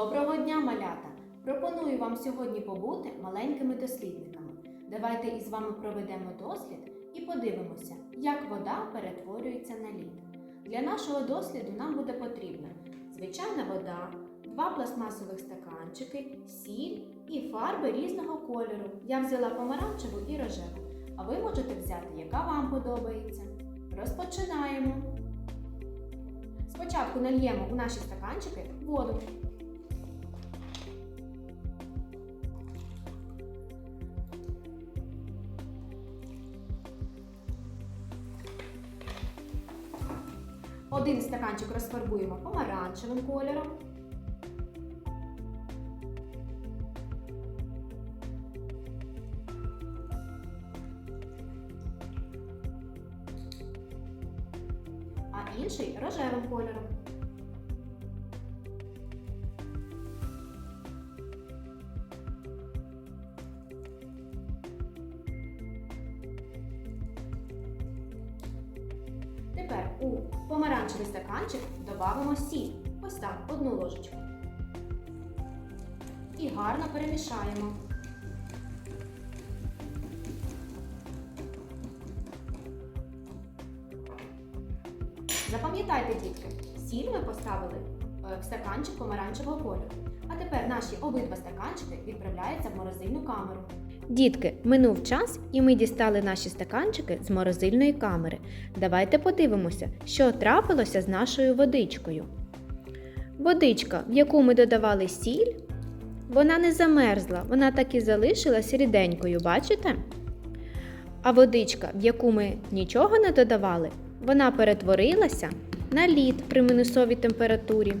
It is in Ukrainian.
Доброго дня, малята! Пропоную вам сьогодні побути маленькими дослідниками. Давайте із вами проведемо дослід і подивимося, як вода перетворюється на лід. Для нашого досліду нам буде потрібна звичайна вода, два пластмасових стаканчики, сіль і фарби різного кольору. Я взяла помаранчеву і рожеву, а ви можете взяти, яка вам подобається. Розпочинаємо. Спочатку нальємо у наші стаканчики воду. Один стаканчик розфарбуємо помаранчевим кольором. А інший рожевим кольором. Помаранчевий стаканчик додамо сіль. Ось так, одну ложечку. І гарно перемішаємо. Запам'ятайте, дітки, сіль ми поставили в стаканчик помаранчевого кольору. А тепер наші обидва стаканчики відправляються в морозильну камеру. Дітки, минув час, і ми дістали наші стаканчики з морозильної камери. Давайте подивимося, що трапилося з нашою водичкою. Водичка, в яку ми додавали сіль, вона не замерзла, вона так і залишилась ріденькою, бачите? А водичка, в яку ми нічого не додавали, вона перетворилася на лід при мінусовій температурі.